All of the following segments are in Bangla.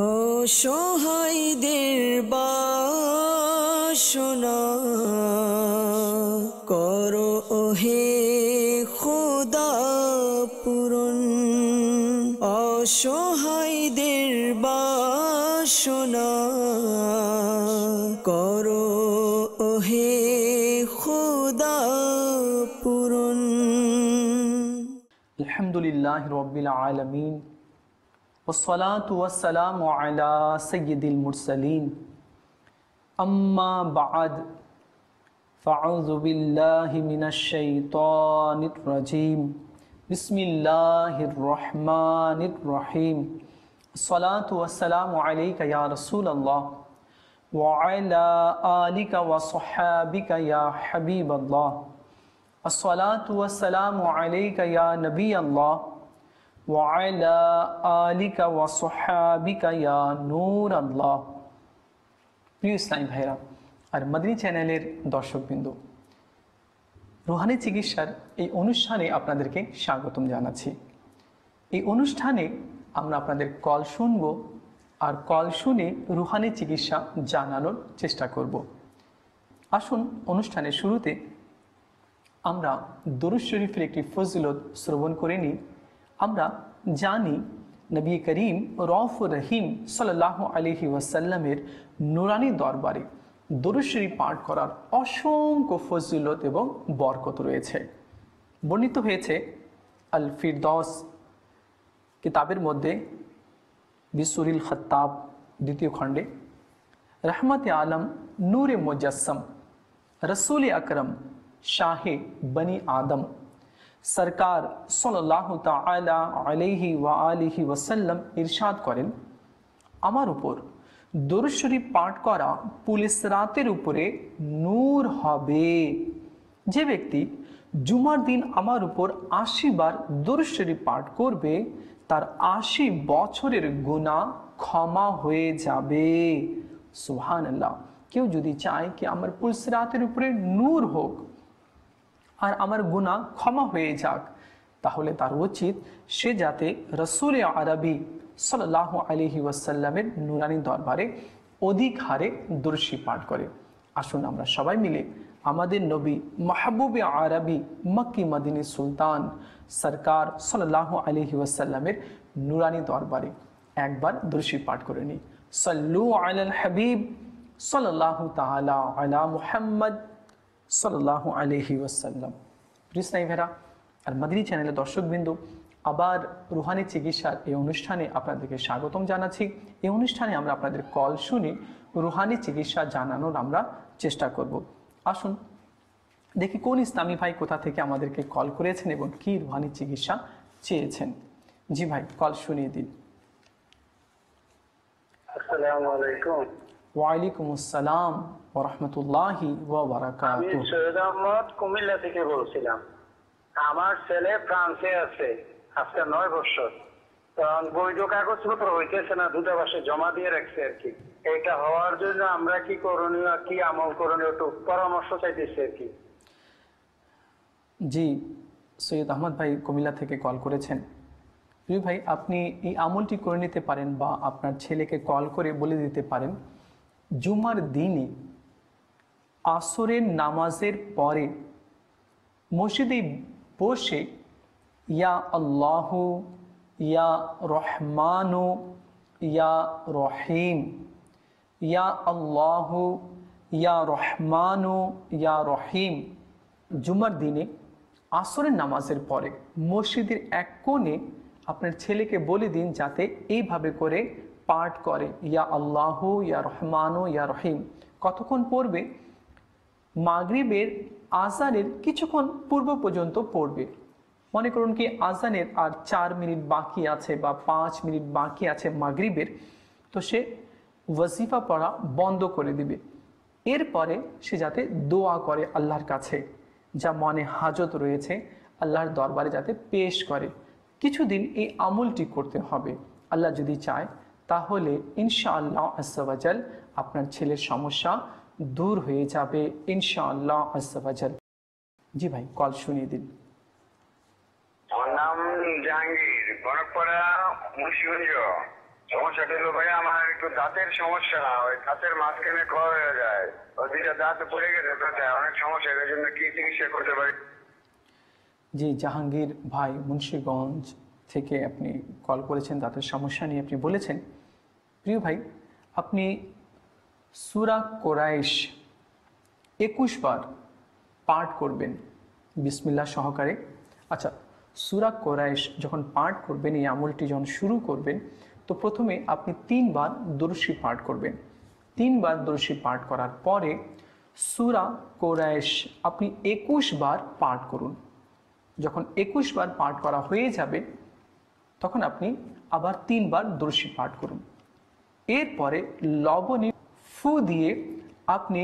ও সোহাইদের বাসনা। করো ওহে খোদা পূরণ। অসহায়দের বাসনা। করো ওহে খোদা পূরণ। আলহামদুলিল্লাহ রবিল আলমিন। والصلاة والسلام على سيد المرسلين. أما بعد، فأعوذ بالله من الشيطان الرجيم. بسم الله الرحمن الرحيم. الصلاة والسلام عليك يا رسول الله، وعلى آلك وصحابك يا حبيب الله. الصلاة والسلام عليك يا نبي الله وعلى آلك وصحابك يا نور الله প্রিয় ইসলামী ভাইরা আর মাদিনী চ্যানেলের দর্শকবৃন্দ রুহানি চিকিৎসার এই অনুষ্ঠানে আপনাদেরকে স্বাগতম জানাচ্ছি এই অনুষ্ঠানে আমরা আপনাদের কল শুনব আর কল শুনে রুহানি চিকিৎসা জানানোর চেষ্টা করব আসুন অনুষ্ঠানের শুরুতে আমরা দরুদ শরীফের একটি ফজিলত শ্রবণ করে নিই আমরা জানি নবী করিম রফ রহিম সাল্লাহ আলহি ওয়াসাল্লামের নুরানি দরবারে দরুদ শরীফ পাঠ করার অসংখ্য ফজিলত এবং বরকত রয়েছে। বর্ণিত হয়েছে আল ফিরদস কিতাবের মধ্যে বিসুরিল খত্তাব দ্বিতীয় খণ্ডে, রহমত আলম নূরে মুজাসম, রসুল আকরম শাহে বনি আদম সরকার সাল্লাহ তালা আলহি ওয়া আলিহি ওয়াসাল্লাম ইরশাদ করেন, আমার উপর দরুদ পাঠ করা পুলিশ রাতের উপরে নূর হবে। যে ব্যক্তি জুমার দিন আমার উপর আশি বার দরুদ পাঠ করবে, তার আশি বছরের গুণা ক্ষমা হয়ে যাবে। সুহান আল্লাহ কেউ যদি চায় কি আমার পুলিশ রাতের উপরে নূর হোক আর আমার গুণা ক্ষমা হয়ে যাক। তাহলে তার উচিত সে যাতে রসুল আরবি সাল্লাহ আলহি ওয়াসাল্লামের নুরানি দরবারে অধিক হারে দর্শী পাঠ করে। আসুন আমরা সবাই মিলে আমাদের নবী মাহবুবে আরবি মক্কি মদিনী সুলতান সরকার সাল্লাহ আলহি ওয়াসাল্লামের নুরানি দরবারে একবার দর্শী পাঠ করে নিই। সল্লু আল হাবিব সাল্লাহ তালা আলা মুহাম্মদ সাল্লাহ আলহি ওয়াসাল্লাম। প্রিসনাই ভেরা আর মাদিনী চ্যানেলের দর্শকবৃন্দ, আবার রুহানি চিকিৎসার এই অনুষ্ঠানে আপনাদেরকে স্বাগতম জানাচ্ছি। এই অনুষ্ঠানে আমরা আপনাদের কল শুনে রুহানি চিকিৎসা জানানোর আমরা চেষ্টা করব। আসুন, দেখি কোন ইসলামী ভাই কোথা থেকে আমাদেরকে কল করেছেন এবং কি রুহানি চিকিৎসা চেয়েছেন। জি ভাই, কল শুনিয়ে দিন। ওয়ালাইকুম আসসালাম ওরহমতুল্লাহি আমি সৈয়দ আহমদ কুমিল্লা থেকে বলছিলাম। আমার ছেলে ফ্রান্সে আছে আজকে নয় বছর। তখন বৈধ কাগজপত্র হইতেছে না দূতাবাসে জমা দিয়ে রাখছে আর কি। এটা হওয়ার জন্য আমরা কি করণীয় কি আমল করণীয় একটু পরামর্শ চাইতেছি আর কি। জি সৈয়দ আহমদ ভাই কুমিল্লা থেকে কল করেছেন। প্রিয় ভাই আপনি এই আমলটি করে নিতে পারেন বা আপনার ছেলেকে কল করে বলে দিতে পারেন। জুমার দিনে আসরের নামাজের পরে মসজিদে বসে, ইয়া আল্লাহ, ইয়া রহমানু, ইয়া রহিম, ইয়া আল্লাহ, ইয়া রহমানু, ইয়া রহিম। জুমার দিনে আসরের নামাজের পরে মসজিদের এক কোণে আপনার ছেলেকে বলে দিন যাতে এইভাবে করে পাঠ করে ইয়া আল্লাহ, ইয়া রহমানু, ইয়া রহিম। কতক্ষণ পড়বে? মাগরিবের আজানের কিছুক্ষণ পূর্ব পর্যন্ত পড়বে। মনে করুন কি, আজানের আর চার মিনিট বাকি আছে বা পাঁচ মিনিট বাকি আছে মাগরিবের, তো সে ওয়াজিফা পড়া বন্ধ করে দিবে। এরপরে সে যাতে দোয়া করে আল্লাহর কাছে, যা মনে হাজত রয়েছে, আল্লাহর দরবারে যাতে পেশ করে। কিছুদিন এই আমলটি করতে হবে। আল্লাহ যদি চায় তাহলে ইনশাআল্লাহ আসাবাজাল আপনার ছেলের সমস্যা দূর হয়ে যাবে ইনশাআল্লাহ আসাবাজাল জি ভাই কল শুনিয়ে দিন। আমার নাম জাহাঙ্গীর বরকপাড়া মুন্সিগঞ্জ। সমস্যাটা হলো ভাই আমার একটু দাঁতের সমস্যা ওই দাঁতের মাঝখানে ক্ষয় হয়ে যায়। ওই দুইটা দাঁত পড়ে গেছে তাতে অনেক সমস্যা এই জন্য কি চিকিৎসা করতে পারি? জি জাহাঙ্গীর ভাই মুন্সীগঞ্জ থেকে আপনি কল করেছেন দাঁতের সমস্যা নিয়ে আপনি বলেছেন। প্রিয় ভাই, আপনি সুরা কোরাইশ একুশ বার পাঠ করবেন। বিসমিল্লাহ সহকারে। আচ্ছা সুরা কোরাইশ যখন পাঠ করবেন, এই আমলটি যখন শুরু করবেন, তো প্রথমে আপনি তিনবার দর্শী পাঠ করবেন। তিনবার দর্শী পাঠ করার পরে সুরা কোরাইশ আপনি একুশ বার পাঠ করুন। যখন একুশ বার পাঠ করা হয়ে যাবে, তখন আপনি আবার তিনবার দর্শী পাঠ করুন। এরপরে লবণে ফু দিয়ে আপনি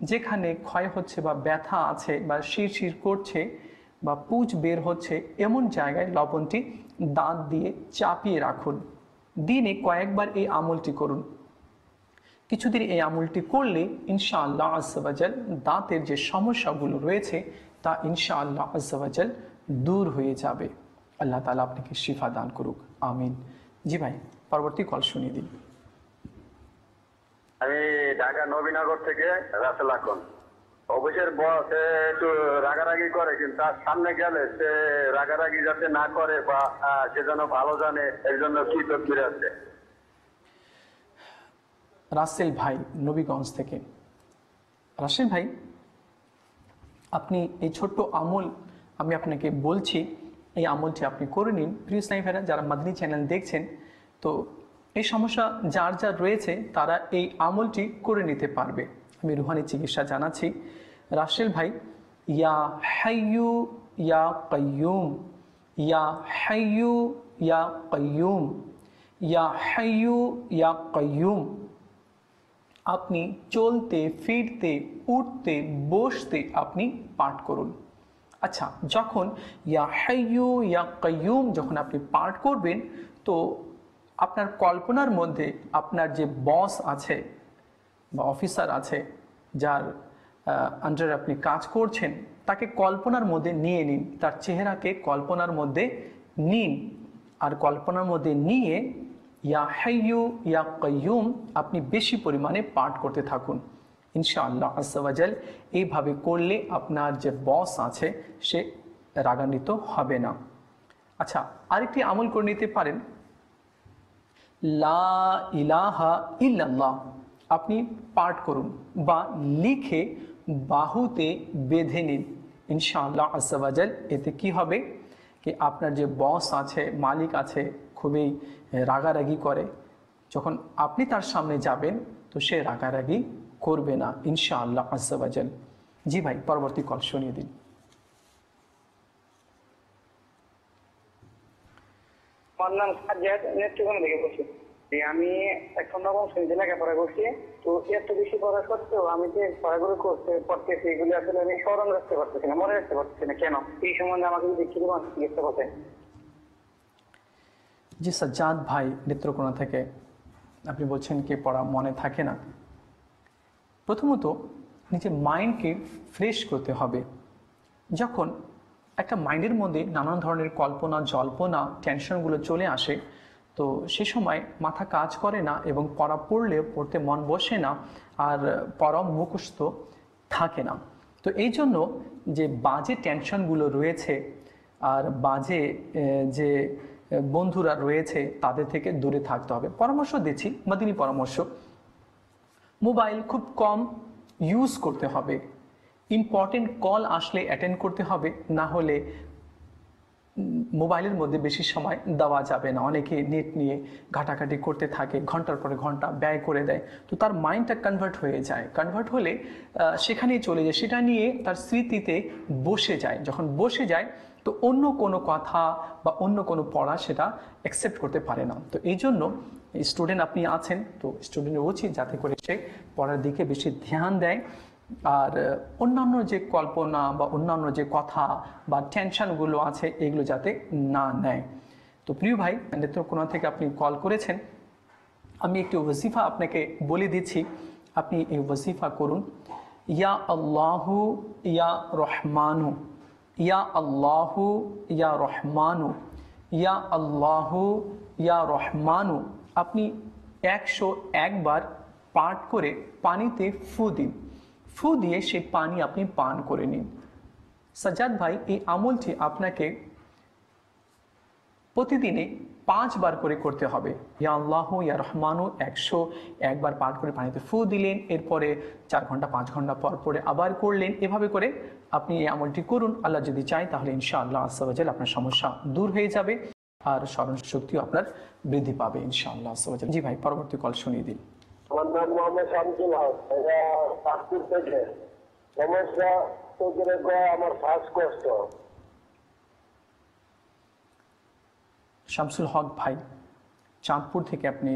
যেখানে ক্ষয় হচ্ছে বা ব্যথা আছে বা শিরশির করছে বা পুজ বের হচ্ছে, এমন জায়গায় লবণটি দাঁত দিয়ে চাপিয়ে রাখুন। দিনে কয়েকবার এই আমলটি করুন। কিছুদিন এই আমলটি করলে ইনশাআল্লাহ আজ্জাবাজাল দাঁতের যে সমস্যাগুলো রয়েছে, তা ইনশাআল্লাহ আজ্জাবাজাল দূর হয়ে যাবে। আল্লাহ তালা আপনাকে শিফা দান করুক। আমিন। জি ভাই, পরবর্তী কল শুনিয়ে দিন। আমি ঢাকা নবীনগর থেকে রাসেল আকন। অফিসের বস একটু রাগারাগি করে, কিন্তু তার সামনে গেলে সে রাগারাগি যাতে না করে বা সে যেন ভালো জানে, এর জন্য কি তদবির আছে। রাসেল ভাই, নবীগঞ্জ থেকে। রাসেল ভাই, আপনি এই ছোট্ট আমল আমি আপনাকে বলছি, এই আমলটি আপনি করে নিন। প্রিয় স্নাইভাইরা যারা মাদিনী চ্যানেল দেখছেন, তো এই সমস্যা যার যার রয়েছে, তারা এই আমলটি করে নিতে পারবে। আমি রুহানি চিকিৎসা জানাচ্ছি। রাশেল ভাই, ইয়া হাইয়ু, ইয়া কাইয়ুম, ইয়া হাইয়ু, ইয়া কাইয়ুম, ইয়া হাইয়ু, ইয়া কাইয়ুম। আপনি চলতে, ফিরতে, উঠতে, বসতে আপনি পাঠ করুন। আচ্ছা যখন ইয়া হাইয়ু, ইয়া কাইয়ুম যখন আপনি পাঠ করবেন, তো আপনার কল্পনার মধ্যে আপনার যে বস আছে বা অফিসার আছে, যার আন্ডারে আপনি কাজ করছেন, তাকে কল্পনার মধ্যে নিয়ে নিন, তার চেহারাকে কল্পনার মধ্যে নিন। আর কল্পনার মধ্যে নিয়ে ইয়া হাইয়ু, ইয়া কাইয়ুম, আপনি বেশি পরিমাণে পাঠ করতে থাকুন। ইনশাআল্লাহ আসাওয়াজাল এইভাবে করলে আপনার যে বস আছে, সে রাগান্বিত হবে না। আচ্ছা আরেকটি আমল করে নিতে পারেন। লা ইলাহা ইল্লাল্লাহ। আপনি পাঠ করুন বা লিখে বাহুতে বেঁধে নিন। ইনশাআল্লাহ আসাওয়াজাল এতে কি হবে? কি আপনার যে বস আছে, মালিক আছে, খুবই রাগারাগি করে। যখন আপনি তার সামনে যাবেন, তো সে রাগারাগি করবে না, ইনশাআল্লাহ আসাওয়াজাল জি ভাই, পরবর্তী কল শুনিয়ে দিন। আমার নাম সাজ্জাদ থেকে বলছি আমি এখন নবম শ্রেণীতে লেখাপড়া করছি, তো এত বেশি পড়া সত্ত্বেও আমি যে পড়াগুলো করতে, পড়তেছি আসলে আমি স্মরণ রাখতে পারতেছি না, মনে রাখতে পারতেছি না, কেন? এই সম্বন্ধে আমাকে যদি কিছু সাজ্জাদ ভাই নেত্রকোনা থেকে। আপনি বলছেন কি পড়া মনে থাকে না? প্রথমত, নিজের মাইন্ডকে ফ্রেশ করতে হবে। যখন একটা মাইন্ডের মধ্যে নানান ধরনের কল্পনা, জল্পনা, টেনশনগুলো চলে আসে। তো সে সময় মাথা কাজ করে না এবং পড়া পড়লে পড়তে মন বসে না আর পড়া মুখস্থ থাকে না। তো এই জন্য যে বাজে টেনশনগুলো রয়েছে আর বাজে যে বন্ধুরা রয়েছে তাদের থেকে দূরে থাকতে হবে। পরামর্শ দিচ্ছি, মাদিনী পরামর্শ। মোবাইল খুব কম ইউজ করতে হবে। ইম্পর্টেন্ট কল আসলে অ্যাটেন্ড করতে হবে, না হলে মোবাইলের মধ্যে বেশি সময় দেওয়া যাবে না। অনেকে নেট নিয়ে ঘাটাঘাটি করতে থাকে, ঘণ্টার পরে ঘণ্টা ব্যয় করে দেয়। তো তার মাইন্ডটা কনভার্ট হয়ে যায়। কনভার্ট হলে সেখানেই চলে যায়। সেটা নিয়ে তার স্মৃতিতে বসে যায়। যখন বসে যায়, তো অন্য কোনো কথা বা অন্য কোনো পড়া সেটা অ্যাকসেপ্ট করতে পারে না। তো এই জন্য স্টুডেন্ট আপনি আছেন, তো স্টুডেন্টের উচিত যাতে করে সে পড়ার দিকে বেশি ধ্যান দেয়। আর অন্যান্য যে কল্পনা বা অন্যান্য যে কথা বা টেনশনগুলো আছে, এগুলো যাতে না নেয়। তো প্রিয় ভাই, নেত্রকোনা থেকে আপনি কল করেছেন। আমি একটি ওজিফা আপনাকে বলে দিচ্ছি। আপনি এই ওজিফা করুন। ইয়া আল্লাহু ইয়া রহমানু। ইয়া আল্লাহু ইয়া রহমানু। ইয়া আল্লাহু ইয়া রহমানু। আপনি একশো একবার পাঠ করে পানিতে ফু দিন। ফু দিয়ে সেই পানি আপনি পান করে নিন। সাজ্জাদ ভাই, এই আমলটি আপনাকে প্রতিদিনে পাঁচবার করে করতে হবে। ইয়া আল্লাহ, ইয়া রহমানু, একশো একবার পাঠ করে পানিতে ফু দিলেন, এরপরে চার ঘণ্টা, পাঁচ ঘণ্টা পর পরে আবার করলেন। এভাবে করে আপনি এই আমলটি করুন। আল্লাহ যদি চাই তাহলে ইনশাআল্লাহ আসাবাজাল আপনার সমস্যা দূর হয়ে যাবে আর স্মরণ শক্তিও আপনার বৃদ্ধি পাবে ইনশাআল্লাহ আসাবাজাল জি ভাই, পরবর্তী কল শুনিয়ে দিন। আমার নাম মোহাম্মদ শামসুল হক এটা পাঁচপুর থেকে সমস্যা চোখের কয়, আমার শ্বাসকষ্ট শামসুল হক ভাই, চাঁদপুর থেকে আপনি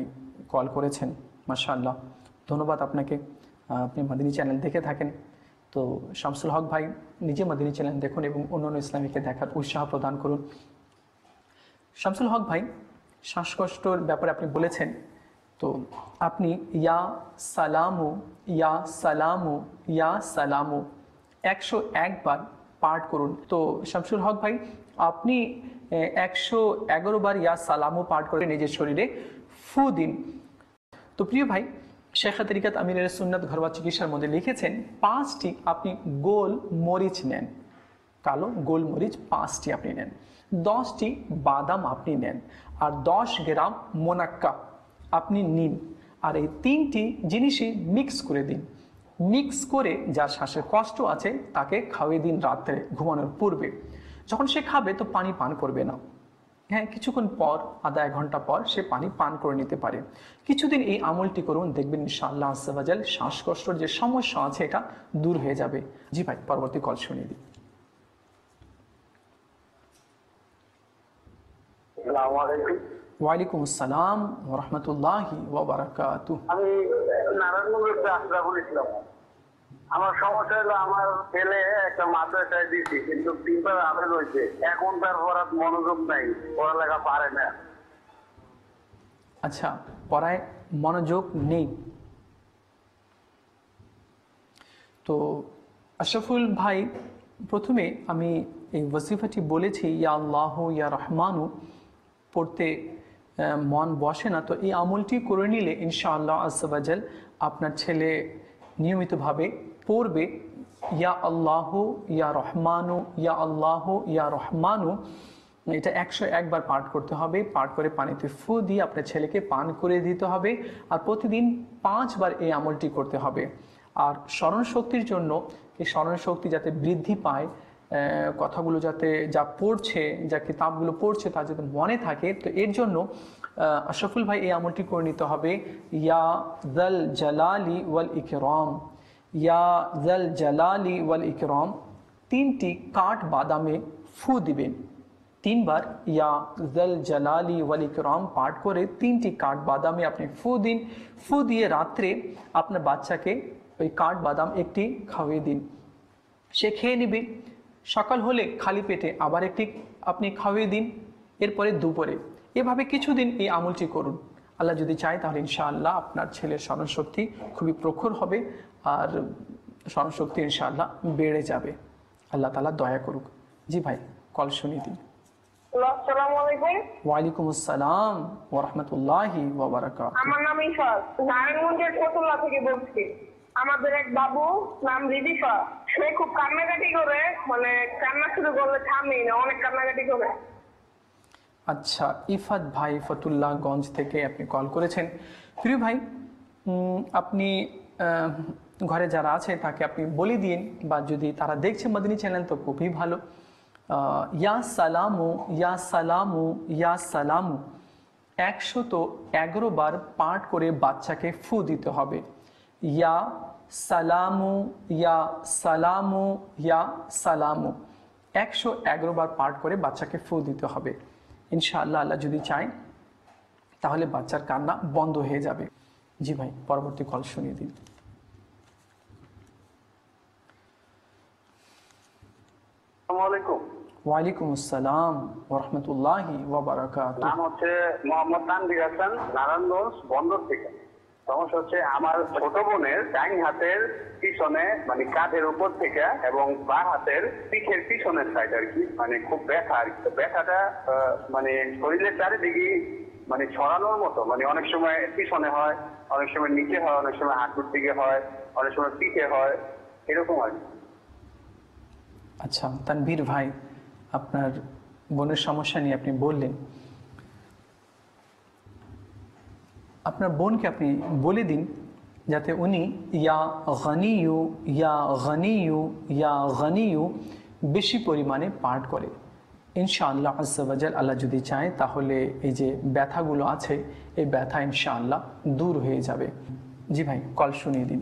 কল করেছেন, মাশাআল্লাহ। ধন্যবাদ আপনাকে। আপনি মাদিনী চ্যানেল দেখে থাকেন। তো শামসুল হক ভাই, নিজে মাদিনী চ্যানেল দেখুন এবং অন্যান্য ইসলামীকে দেখার উৎসাহ প্রদান করুন। শামসুল হক ভাই, শ্বাসকষ্টর ব্যাপারে আপনি বলেছেন তো আপনি ইয়া সালামু ইয়া সালামু ইয়া সালামু একশো একবার পাঠ করুন। তো শামসুল হক ভাই, আপনি একশো এগারো বার ইয়া সালামু পাঠ করে নিজের শরীরে ফু দিন। তো প্রিয় ভাই, শেখা তরিকাত আমিরের সুন্নাত ঘরোয়া চিকিৎসার মধ্যে লিখেছেন, পাঁচটি আপনি গোল মরিচ নেন, কালো গোলমরিচ পাঁচটি আপনি নেন, দশটি বাদাম আপনি নেন, আর দশ গ্রাম মোনাক্কা আপনি নিন। আর এই তিনটি জিনিসই মিক্স করে দিন। মিক্স করে যার শ্বাসের কষ্ট আছে, তাকে খাওয়িয়ে দিন রাত্রে ঘুমানোর পূর্বে। যখন সে খাবে, তো পানি পান করবে না। হ্যাঁ কিছুক্ষণ পর, আধা এক ঘণ্টা পর, সে পানি পান করে নিতে পারে। কিছুদিন এই আমলটি করুন, দেখবেন ইনশাআল্লাহ আসাবাজাল শ্বাসকষ্টর যে সমস্যা আছে, এটা দূর হয়ে যাবে। জি ভাই, পরবর্তী কল শুনিয়ে দিই। আসসালামু আলাইকুম। ওয়ালাইকুম আসসালাম রহমতুল্লাহি ওবরাকাতু। আমি নারায়ণগঞ্জের আশরাফুল ইসলাম আমার সমস্যা হলো আমার ছেলে একটা মাদ্রাসায় কিন্তু তিনবার আবেদ হয়েছে। এখন তার পড়ার মনোযোগ নাই পড়ালেখা পারে না। আচ্ছা পড়ায় মনোযোগ নেই। তো আশরাফুল ভাই প্রথমে আমি এই ওয়াসিফাটি বলেছি ইয়া আল্লাহ ইয়া রহমানু পড়তে মন বসে না, তো এই আমলটি করে নিলে ইনশাআল্লাহ আসাবাজাল আপনার ছেলে নিয়মিতভাবে পড়বে, ইয়া আল্লাহ, ইয়া রহমানু, ইয়া আল্লাহ, ইয়া রহমানু। এটা একশো একবার পাঠ করতে হবে, পাঠ করে পানিতে ফু দিয়ে আপনার ছেলেকে পান করে দিতে হবে, আর প্রতিদিন পাঁচবার এই আমলটি করতে হবে। আর স্মরণ শক্তির জন্য, এই স্মরণ শক্তি যাতে বৃদ্ধি পায় কথাগুলো যাতে যা পড়ছে, যা কিতাবগুলো পড়ছে তা যাতে মনে থাকে। তো এর জন্য আশরাফুল ভাই এই আমলটি করে নিতে হবে, ইয়া দল জালালি ওয়াল ইকরম। ইয়া দল জালালি ওয়াল ইকরম, তিনটি কাঠ বাদামে ফু দিবেন। তিনবার ইয়া জল জালালি ওয়াল ইকরাম পাঠ করে তিনটি কাঠ বাদামে আপনি ফু দিন। ফু দিয়ে রাত্রে আপনার বাচ্চাকে ওই কাঠ বাদাম একটি খাওয়িয়ে দিন। সে খেয়ে নিবে। সকাল হলে খালি পেটে আবার একটি আপনি খাওয়িয়ে দিন এরপরে দুপুরে। এভাবে কিছুদিন এই আমলটি করুন। আল্লাহ যদি চায় তাহলে ইনশাআল্লাহ আপনার ছেলের স্মরণশক্তি খুবই প্রখর হবে আর স্মরণশক্তি ইনশাআল্লাহ বেড়ে যাবে। আল্লাহ তালা দয়া করুক। জি ভাই কল শুনিয়ে দিন। ওয়ালাইকুম আসসালাম ওরহমতুল্লাহি আমার নাম ইফাত নারায়ণগঞ্জের ফতুল্লা থেকে বলছি। আমাদের এক বাবু, নাম রিদিফা সে খুব কান্নাকাটি করে মানে কান্না শুরু করলে থামেই না, অনেক কান্নাকাটি করে। আচ্ছা ইফাত ভাই ফতুল্লাহগঞ্জ থেকে আপনি কল করেছেন। প্রিয় ভাই আপনি ঘরে যারা আছে তাকে আপনি বলে দিন, বা যদি তারা দেখছে মদিনী চ্যানেল, তো খুবই ভালো। ইয়া সালামু ইয়া সালামু ইয়া সালামু। একশত এগারো বার পাঠ করে বাচ্চাকে ফু দিতে হবে। ইয়া সালামু ইয়া সালামু ইয়া সালামু। একশো এগারো বার পাঠ করে বাচ্চাকে ফু দিতে হবে। ইনশাআল্লাহ আল্লাহ যদি চায় তাহলে বাচ্চার কান্না বন্ধ হয়ে যাবে। জি ভাই পরবর্তী কল শুনিয়ে দিন। ওয়ালাইকুম আসসালাম ওরহমতুল্লাহি ওবরাকাত নাম হচ্ছে মোহাম্মদ হাসান নারায়ণগঞ্জ বন্দর থেকে। সমস্যা হচ্ছে আমার ছোট বোনের ডাইন হাতের পিছনে মানে কাঁধের উপর থেকে এবং বা হাতের পিঠের পিছনের সাইড আর কি মানে খুব ব্যথা আর কি ব্যথাটা মানে শরীরের চারিদিকে মানে ছড়ানোর মতো মানে অনেক সময় পিছনে হয়, অনেক সময় নিচে হয়, অনেক সময় হাঁটুর দিকে হয়, অনেক সময় পিঠে হয়, এরকম আর কি। আচ্ছা তানভীর ভাই, আপনার বোনের সমস্যা নিয়ে আপনি বললেন আপনার বোনকে আপনি বলে দিন যাতে উনি ইয়া গনিয়ু ইয়া গনিয়ু ইয়া গনিয়ু বেশি পরিমাণে পাঠ করে। ইনশাআল্লাহ আজ্জাবাজাল আল্লাহ যদি চায় তাহলে এই যে ব্যথাগুলো আছে এই ব্যথা ইনশাআল্লাহ দূর হয়ে যাবে। জি ভাই কল শুনিয়ে দিন।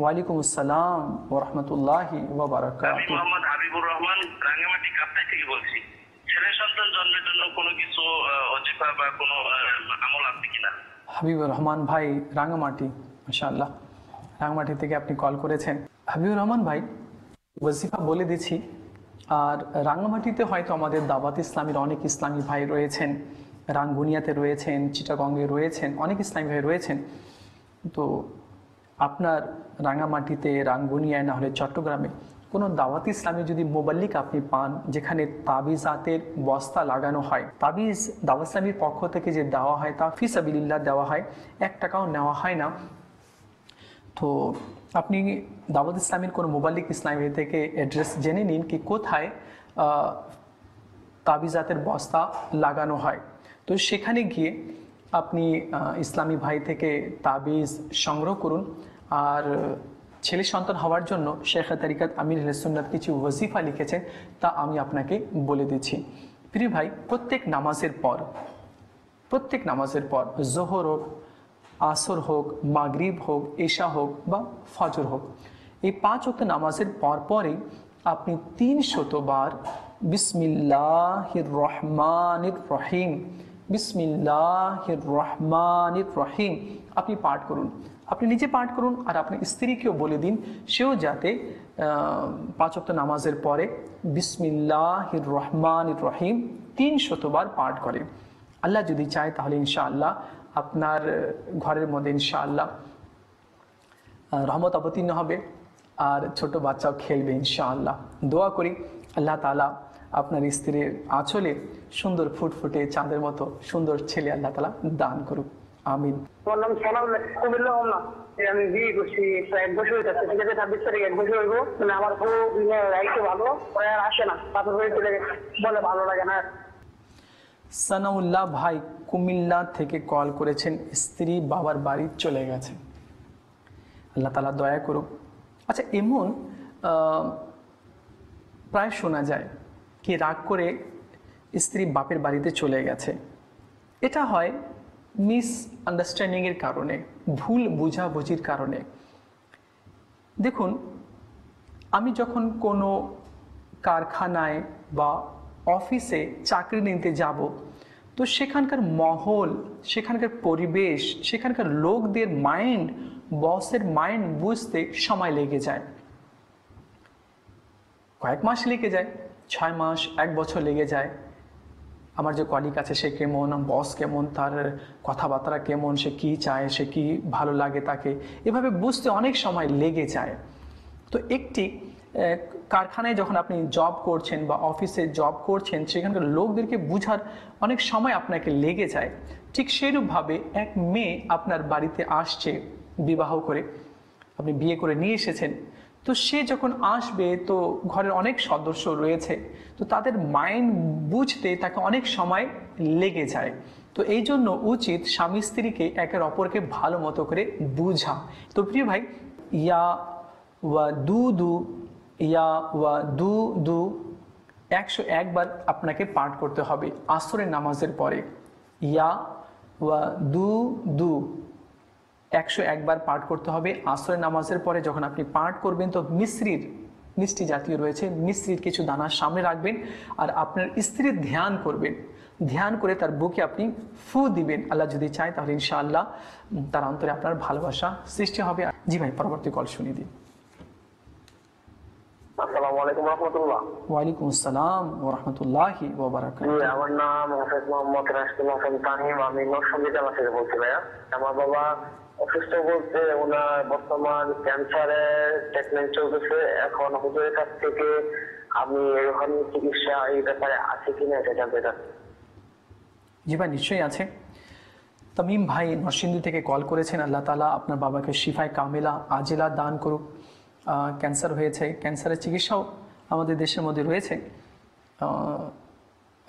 ওয়ালাইকুম আসসালাম ওরহমতুল্লাহি আমি ওবরাকাত মোহাম্মদ হাবিবুর রহমান রাঙ্গামাটি কাপ্তাই থেকে বলছি। হাবিবুর রহমান ভাই রাঙামাটি মাশাআল্লাহ। রাঙামাটি থেকে আপনি কল করেছেন। হাবিবুর রহমান ভাই, ওয়াজিফা বলে দিচ্ছি, আর রাঙামাটিতে হয়তো আমাদের দাওয়াত ইসলামীর অনেক ইসলামী ভাই রয়েছেন, রাঙ্গুনিয়াতে রয়েছেন চিটাগঙ্গে রয়েছেন, অনেক ইসলামী ভাই রয়েছেন। তো আপনার রাঙামাটিতে রাঙ্গুনিয়ায় না হলে চট্টগ্রামে কোনো দাওয়াত ইসলামী যদি মোবাল্লিক আপনি পান, যেখানে তাবিজাতের বস্তা লাগানো হয়, তাবিজ দাওয়াত ইসলামীর পক্ষ থেকে যে দেওয়া হয় তা ফিসাবিল্লাহ দেওয়া হয়, এক টাকাও নেওয়া হয় না। তো আপনি দাওয়াত ইসলামের কোনো মোবাল্লিক ইসলামী থেকে অ্যাড্রেস জেনে নিন কি কোথায় তাবিজাতের বস্তা লাগানো হয়। তো সেখানে গিয়ে আপনি ইসলামী ভাই থেকে তাবিজ সংগ্রহ করুন। আর ছেলে সন্তান হওয়ার জন্য শেখ তারিকাত আমির সুন্নাত কিছু ওয়াজিফা লিখেছেন, তা আমি আপনাকে বলে দিচ্ছি। প্রিয় ভাই, প্রত্যেক নামাজের পর, প্রত্যেক নামাজের পর, জোহর হোক, আসর হোক, মাগরিব হোক, এশা হোক বা ফজর হোক, এই পাঁচ অক্ট নামাজের পর পরেই আপনি তিন শতবার বিসমিল্লাহির রহমানির রহিম, বিসমিল্লাহির রহমানির রহিম আপনি পাঠ করুন। আপনি নিজে পাঠ করুন আর আপনার স্ত্রীকেও বলে দিন, সেও যাতে পাঁচ অক্ট নামাজের পরে বিসমিল্লাহির রহমান রহিম তিন শতবার পাঠ করে। আল্লাহ যদি চায় তাহলে ইনশাআল্লাহ আপনার ঘরের মধ্যে ইনশাআল্লাহ রহমত অবতীর্ণ হবে আর ছোট বাচ্চাও খেলবে ইনশাআল্লাহ। দোয়া করি আল্লাহ তালা আপনার স্ত্রীর আঁচলে সুন্দর ফুটফুটে চাঁদের মতো সুন্দর ছেলে আল্লাহ তালা দান করুক। আমিন। আমার নাম সালাম কুমিল্লা না আমি বিয়ে করছি প্রায় এক বছর হইতেছে ঠিক আছে ছাব্বিশ তারিখ এক বছর হইব। মানে আমার বউ রাইতে ভালো আর আসে না। তারপর হয়ে চলে গেছে। বলে ভালো লাগে না। সানাউল্লাহ ভাই কুমিল্লা থেকে কল করেছেন স্ত্রী বাবার বাড়ি চলে গেছে। আল্লাহ তালা দয়া করুক। আচ্ছা এমন আহ, প্রায় শোনা যায় কি রাগ করে স্ত্রী বাপের বাড়িতে চলে গেছে। এটা হয় মিস আন্ডারস্ট্যান্ডিংয়ের কারণে, ভুল বোঝাবুঝির কারণে। দেখুন, আমি যখন কোনো কারখানায় বা অফিসে চাকরি নিতে যাব, তো সেখানকার মহল, সেখানকার পরিবেশ, সেখানকার লোকদের মাইন্ড বসের মাইন্ড বুঝতে সময় লেগে যায়। কয়েক মাস লেগে যায়, ছয় মাস, এক বছর লেগে যায়। আমার যে কলিগ আছে, সে কেমন? বস কেমন? তার কথাবার্তা কেমন? সে কি চায়? সে কি ভালো লাগে তাকে? এভাবে বুঝতে অনেক সময় লেগে যায়। তো একটি কারখানায় যখন আপনি জব করছেন বা অফিসে জব করছেন, সেখানকার লোকদেরকে বুঝার অনেক সময় আপনাকে লেগে যায়। ঠিক সেরূপভাবে এক মেয়ে আপনার বাড়িতে আসছে বিবাহ করে। আপনি বিয়ে করে নিয়ে এসেছেন। তো সে যখন আসবে, তো ঘরের অনেক সদস্য রয়েছে, তো তাদের মাইন্ড বুঝতে তাকে অনেক সময় লেগে যায়। তো এই জন্য উচিত স্বামী স্ত্রীকে একের অপরকে ভালো মতো করে বুঝা। তো প্রিয় ভাই, ইয়া ওয়া দু দু, ইয়া ওয়া দু দু, একশো একবার আপনাকে পাঠ করতে হবে আসরের নামাজের পরে। ইয়া ওয়া দু দু। একশো একবার পাঠ করতে হবে। আসরের নামাজের পরে যখন আপনি পাঠ করবেন তো মিশ্রির মিষ্টি জাতীয় রয়েছে। মিশ্রির কিছু দানা সামনে রাখবেন আর আপনার স্ত্রীর ধ্যান করবেন। ধ্যান করে তার বুকে আপনি ফু দিবেন। আল্লাহ যদি চায় তাহলে ইনশাআল্লাহ তার অন্তরে আপনার ভালোবাসা সৃষ্টি হবে। জি ভাই পরবর্তী কল শুনিয়ে দিন। আসসালামু আলাইকুম রহমতুল্লাহ। ওয়ালাইকুম আসসালাম ও রহমতুল্লাহি আমার নাম মোহাম্মদ রাশিদুল আমি থেকে বলছি ভাইয়া। আমার বাবা অসুস্থ বলতে ওনার বর্তমান ক্যান্সারের ট্রিটমেন্ট চলতেছে। এখন হুজুরের কাছ থেকে আমি এরকম চিকিৎসা এই ব্যাপারে আছে কিনা এটা জানতে চাচ্ছি। জি ভাই, নিশ্চয়ই আছে। তামিম ভাই নরসিংদী থেকে কল করেছেন। আল্লাহ তালা আপনার বাবাকে শিফায় কামেলা, আজেলা দান করুক। ক্যান্সার হয়েছে ক্যান্সারের চিকিৎসাও আমাদের দেশের মধ্যে রয়েছে।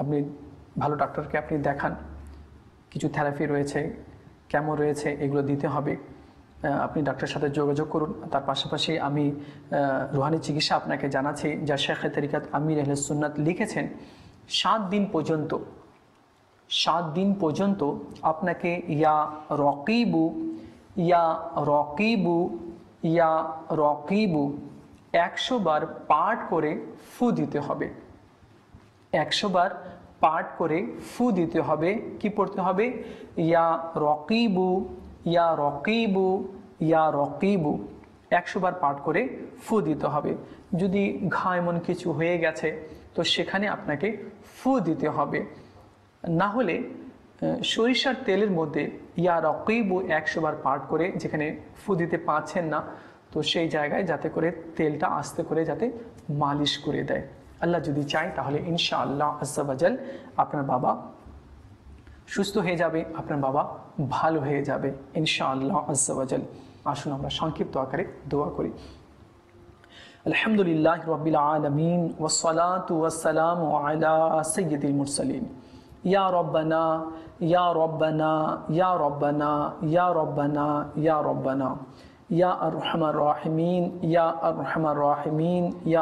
আপনি ভালো ডাক্তারকে আপনি দেখান। কিছু থেরাপি রয়েছে। ক্যামো রয়েছে, এগুলো দিতে হবে। আপনি ডাক্তারের সাথে যোগাযোগ করুন। তার পাশাপাশি আমি রুহানি চিকিৎসা আপনাকে জানাচ্ছি, যা শেখে তরিকাত আমির আহলে সুন্নাত লিখেছেন, সাত দিন পর্যন্ত, সাত দিন পর্যন্ত আপনাকে ইয়া রকিবু ইয়া রকিবু ইয়া রকিবু একশো বার পাঠ করে ফু দিতে হবে। একশো বার পাঠ করে ফু দিতে হবে। কি পড়তে হবে? ইয়া রকিবু ইয়া রকিবু ইয়া রকিবু। একশো বার পাঠ করে ফু দিতে হবে। যদি ঘা এমন কিছু হয়ে গেছে, তো সেখানে আপনাকে ফু দিতে হবে। না হলে সরিষার তেলের মধ্যে ইয়া রকিবু একশো বার পাঠ করে যেখানে ফু দিতে পারছেন না, তো সেই জায়গায় যাতে করে তেলটা আস্তে করে যাতে মালিশ করে দেয়। আল্লাহ যদি চায়, তাহলে ইনশা আল্লাহ আজাল আপনার বাবা সুস্থ হয়ে যাবে, আপনার বাবা ভালো হয়ে যাবে। ইনশা আল্লাহ আজাল আসুন আমরা সংক্ষিপ্ত আকারে দোয়া করি। আলহামদুলিল্লাহ রবিল আলমিন ওসলাত ওয়াসালাম আলা সৈয়দুল মুরসালিন। ইয়া রব্বানা ইয়া রব্বানা ইয়া রব্বানা ইয়া রব্বানা ইয়া রব্বানা। ইয়া আর রহমান রাহিমিন, ইয়া আর রহমান। রাহিমিন ইয়া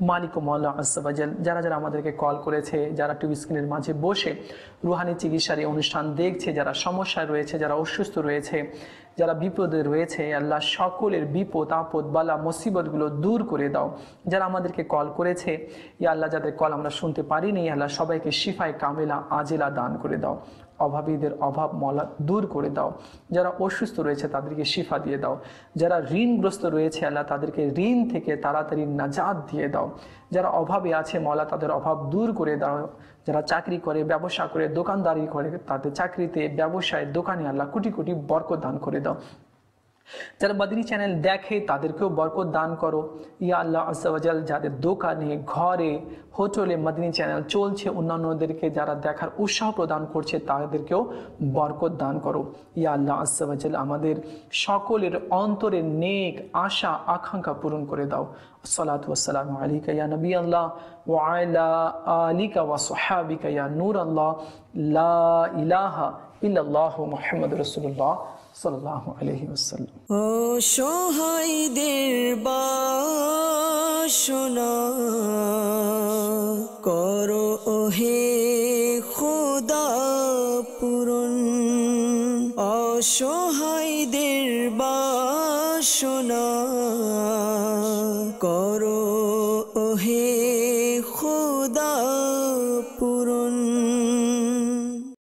মালিক ও মাল্লা যারা যারা আমাদেরকে কল করেছে, যারা টিভি স্ক্রিনের মাঝে বসে রুহানি চিকিৎসার এই অনুষ্ঠান দেখছে, যারা সমস্যায় রয়েছে, যারা অসুস্থ রয়েছে, যারা বিপদে রয়েছে, আল্লাহ সকলের বিপদ, আপদ, বালা, মুসিবতগুলো দূর করে দাও। যারা আমাদেরকে কল করেছে ইয়া আল্লাহ যাদের কল আমরা শুনতে পারিনি আল্লাহ সবাইকে শিফায় কামেলা, আজেলা দান করে দাও। অভাবীদের অভাব মলা দূর করে দাও। যারা অসুস্থ রয়েছে, তাদেরকে শিফা দিয়ে দাও। যারা ঋণগ্রস্ত রয়েছে, আল্লাহ তাদেরকে ঋণ থেকে তাড়াতাড়ি নাজাদ দিয়ে দাও। যারা অভাবে আছে মলা তাদের অভাব দূর করে দাও। যারা চাকরি করে, ব্যবসা করে, দোকানদারি করে, তাদের চাকরিতে, ব্যবসায়, দোকানে আল্লাহ কোটি কোটি বরকত দান করে দাও। যারা মাদিনী চ্যানেল দেখে তাদেরকেও বরকত দান করো। ইয়া আল্লাহ আসাল যাদের দোকানে, ঘরে, হোটেলে মাদিনী চ্যানেল চলছে, অন্যান্যদেরকে যারা দেখার উৎসাহ প্রদান করছে, তাদেরকেও বরকত দান করো। ইয়া আল্লাহ আসাল আমাদের সকলের অন্তরের নেক আশা, আকাঙ্ক্ষা পূরণ করে দাও। সালাত আলিকা ইয়া নবী আল্লাহ ওয়াইলা আলিকা ওয়া সোহাবিকা ইয়া নূর আল্লাহ। লা ইলাহা ইল্লাল্লাহ মুহাম্মদ রসুল্লাহ সাল্লাহ আলহি ওসাল্লাম অসহায়দের বাসনা করো ওহে খোদা অসহায়দের বাসনা